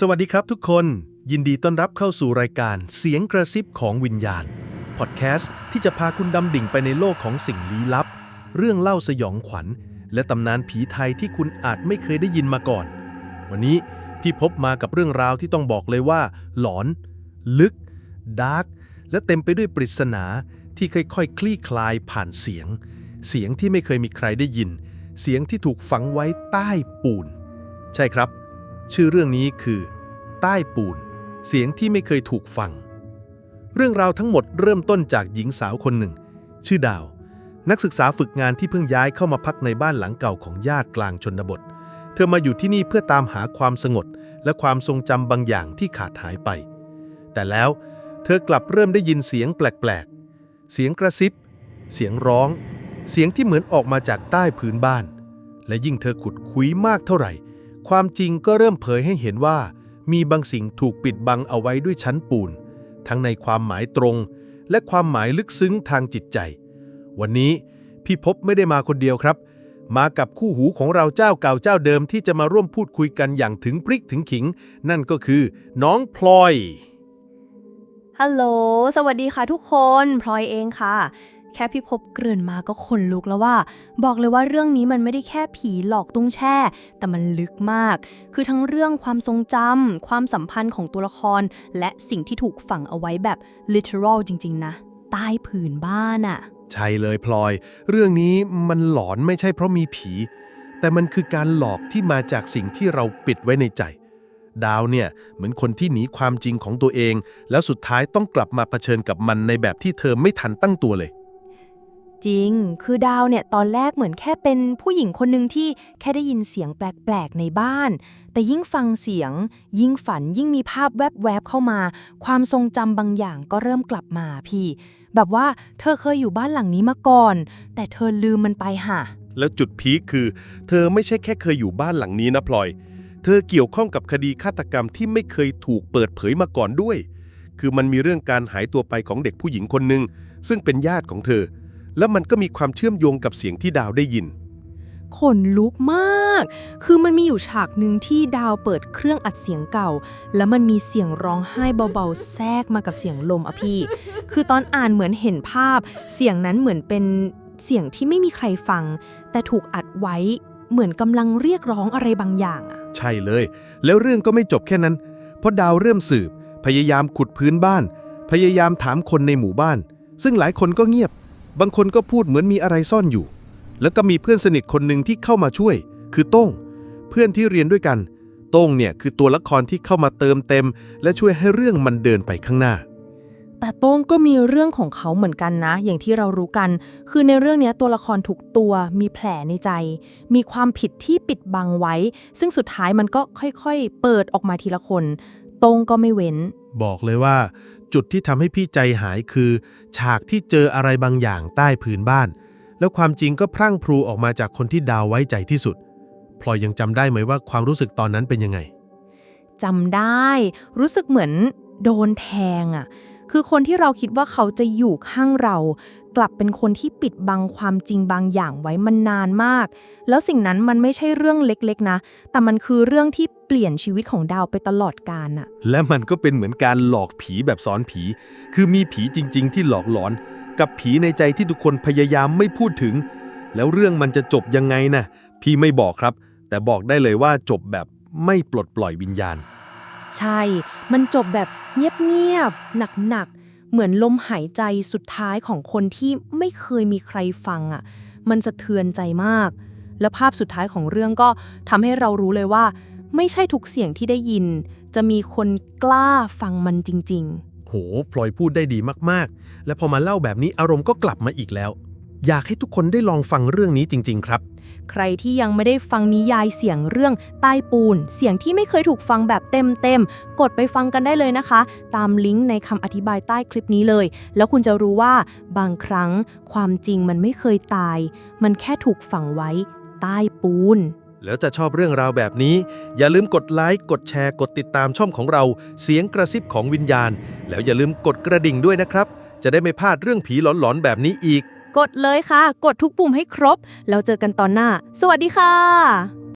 สวัสดีครับทุกคน ยินดีต้อนรับเข้าสู่รายการเสียงกระซิบของวิญญาณ พอดแคสต์ที่จะพาคุณดำดิ่งไปในโลกของสิ่งลี้ลับ เรื่องเล่าสยองขวัญ และตำนานผีไทยที่คุณอาจไม่เคยได้ยินมาก่อน วันนี้พี่พบมากับเรื่องราวที่ต้องบอกเลยว่า หลอน ลึกดาร์กและเต็มไปด้วยปริศนาที่ค่อยๆคลี่คลายผ่านเสียง เสียงที่ไม่เคยมีใครได้ยิน เสียงที่ถูกฝังไว้ใต้ปูน ใช่ครับ ชื่อเรื่องนี้คือ ใต้ปูน เสียงที่ไม่เคยถูกฟัง เรื่องราวทั้งหมดเริ่มต้นจากหญิงสาวคนหนึ่ง ชื่อดาว นักศึกษาฝึกงานที่เพิ่งย้ายเข้ามาพักในบ้านหลังเก่าของญาติกลางชนบท เธอมาอยู่ที่นี่เพื่อตามหาความสงบและความทรงจำบางอย่างที่ขาดหายไป แต่แล้วเธอกลับเริ่มได้ยินเสียงแปลกๆ เสียงกระซิบ เสียงร้อง เสียงที่เหมือนออกมาจากใต้พื้นบ้าน และยิ่งเธอขุดคุยมากเท่าไหร่ ความจริงก็เริ่มเผยให้เห็นว่า มีบางสิ่งถูกปิดบังเอาไว้ด้วยชั้นปูน ทั้งในความหมายตรง และความหมายลึกซึ้งทางจิตใจ วันนี้พี่พบไม่ได้มาคนเดียวครับ มากับคู่หูของเราเจ้าเก่าเจ้าเดิมที่จะมาร่วมพูดคุยกันอย่างถึงพริกถึงขิง นั่นก็คือ น้องพลอยฮัลโหล สวัสดีค่ะทุกคน พลอยเองค่ะ แค่พี่พบเกริ่นมาก็ขนลุกแล้วว่า บอกเลยว่าเรื่องนี้มันไม่ได้แค่ผีหลอกตุ้งแช่ แต่มันลึกมาก คือทั้งเรื่องความทรงจำความสัมพันธ์ของตัวละคร และสิ่งที่ถูกฝังเอาไว้แบบ literal จริง ๆ นะ ใต้ผืนบ้านอะใช่เลยพลอย เรื่องนี้มันหลอนไม่ใช่เพราะมีผี แต่มันคือการหลอกที่มาจากสิ่งที่เราปิดไว้ในใจ ดาวเนี่ย เหมือนคนที่หนีความจริงของตัวเอง แล้วสุดท้ายต้องกลับมาเผชิญกับมันในแบบที่เธอไม่ทันตั้งตัวเลย จริง คือดาวเนี่ยตอนแรกเหมือนแค่เป็นผู้หญิงคนหนึ่งที่แค่ได้ยินเสียงแปลกๆในบ้าน แต่ยิ่งฟังเสียง ยิ่งฝันยิ่งมีภาพแวบๆเข้ามา ความทรงจำบางอย่างก็เริ่มกลับมาพี่ แบบว่าเธอเคยอยู่บ้านหลังนี้มาก่อน แต่เธอลืมมันไปห่ะ แล้วจุดพีคคือ เธอไม่ใช่แค่เคยอยู่บ้านหลังนี้นะพลอย เธอเกี่ยวข้องกับคดีฆาตกรรมที่ไม่เคยถูกเปิดเผยมาก่อนด้วย คือมันมีเรื่องการหายตัวไปของเด็กผู้หญิงคนหนึ่งซึ่งเป็นญาติของเธอ แล้วมันก็มีความเชื่อมโยงกับเสียงที่ดาวได้ยิน ขนลุกมาก คือมันมีอยู่ฉากหนึ่งที่ดาวเปิดเครื่องอัดเสียงเก่า แล้วมันมีเสียงร้องไห้เบาๆ แทรกมากับเสียงลมอะพี่ คือตอนอ่านเหมือนเห็นภาพ เสียงนั้นเหมือนเป็นเสียงที่ไม่มีใครฟัง แต่ถูกอัดไว้เหมือนกำลังเรียกร้องอะไรบางอย่างอะใช่เลย แล้วเรื่องก็ไม่จบแค่นั้น เพราะดาวเริ่มสืบ พยายามขุดพื้นบ้าน พยายามถามคนในหมู่บ้าน ซึ่งหลายคนก็เงียบ บางคนก็พูดเหมือนมีอะไรซ่อนอยู่ แล้วก็มีเพื่อนสนิทคนหนึ่งที่เข้ามาช่วย คือโต้ง เพื่อนที่เรียนด้วยกัน โต้งเนี่ยคือตัวละครที่เข้ามาเติมเต็ม และช่วยให้เรื่องมันเดินไปข้างหน้า แต่โต้งก็มีเรื่องของเขาเหมือนกันนะ อย่างที่เรารู้กัน คือในเรื่องเนี้ยตัวละครทุกตัวมีแผลในใจ มีความผิดที่ปิดบังไว้ ซึ่งสุดท้ายมันก็ค่อยๆ เปิดออกมาทีละคน โต้งก็ไม่เว้น บอกเลยว่า จุดที่ทำให้พี่ใจหายคือ ฉากที่เจออะไรบางอย่างใต้ผืนบ้าน แล้วความจริงก็พรั่งพรูออกมาจากคนที่ดาวไว้ใจที่สุด พลอยยังจำได้ไหมว่าความรู้สึกตอนนั้นเป็นยังไงจำได้ รู้สึกเหมือนโดนแทงอะ่ะ คือคนที่เราคิดว่าเขาจะอยู่ข้างเรา กลับเป็นคนที่ปิดบังความจริงบางอย่างไว้มันนานมาก แล้วสิ่งนั้นมันไม่ใช่เรื่องเล็กๆนะ แต่มันคือเรื่องที่ เปลี่ยนชีวิตของดาวไปตลอดกาลน่ะ และมันก็เป็นเหมือนการหลอกผีแบบซ้อนผี คือมีผีจริง ๆ ที่หลอกหลอน กับผีในใจที่ทุกคนพยายามไม่พูดถึง แล้วเรื่องมันจะจบยังไงนะพี่ไม่บอกครับ แต่บอกได้เลยว่าจบแบบไม่ปลดปล่อยวิญญาณ ใช่ มันจบแบบเงียบๆหนักๆ เหมือนลมหายใจสุดท้ายของคนที่ไม่เคยมีใครฟังอะ มันสะเทือนใจมาก และภาพสุดท้ายของเรื่องก็ทำให้เรารู้เลยว่า ไม่ใช่ทุกเสียงที่ได้ยิน จะมีคนกล้าฟังมันจริงๆโหพลอยพูดได้ดีมากๆ และพอมาเล่าแบบนี้อารมณ์ก็กลับมาอีกแล้ว อยากให้ทุกคนได้ลองฟังเรื่องนี้จริง ๆ ครับใครที่ยังไม่ได้ฟังนิยายเสียงเรื่องใต้ปูน เสียงที่ไม่เคยถูกฟังแบบเต็มๆ กดไปฟังกันได้เลยนะคะ ตามลิงก์ในคำอธิบายใต้คลิปนี้เลย แล้วคุณจะรู้ว่าบางครั้งความจริงมันไม่เคยตาย มันแค่ถูกฝังไว้ใต้ปูน แล้วจะชอบเรื่องราวแบบนี้ อย่าลืมกดไลค์ กดแชร์ กดติดตามช่องของเรา เสียงกระซิบของวิญญาณ แล้วอย่าลืมกดกระดิ่งด้วยนะครับ จะได้ไม่พลาดเรื่องผีหลอนๆแบบนี้อีก กดเลยค่ะ กดทุกปุ่มให้ครบ แล้วเจอกันตอนหน้า สวัสดีค่ะ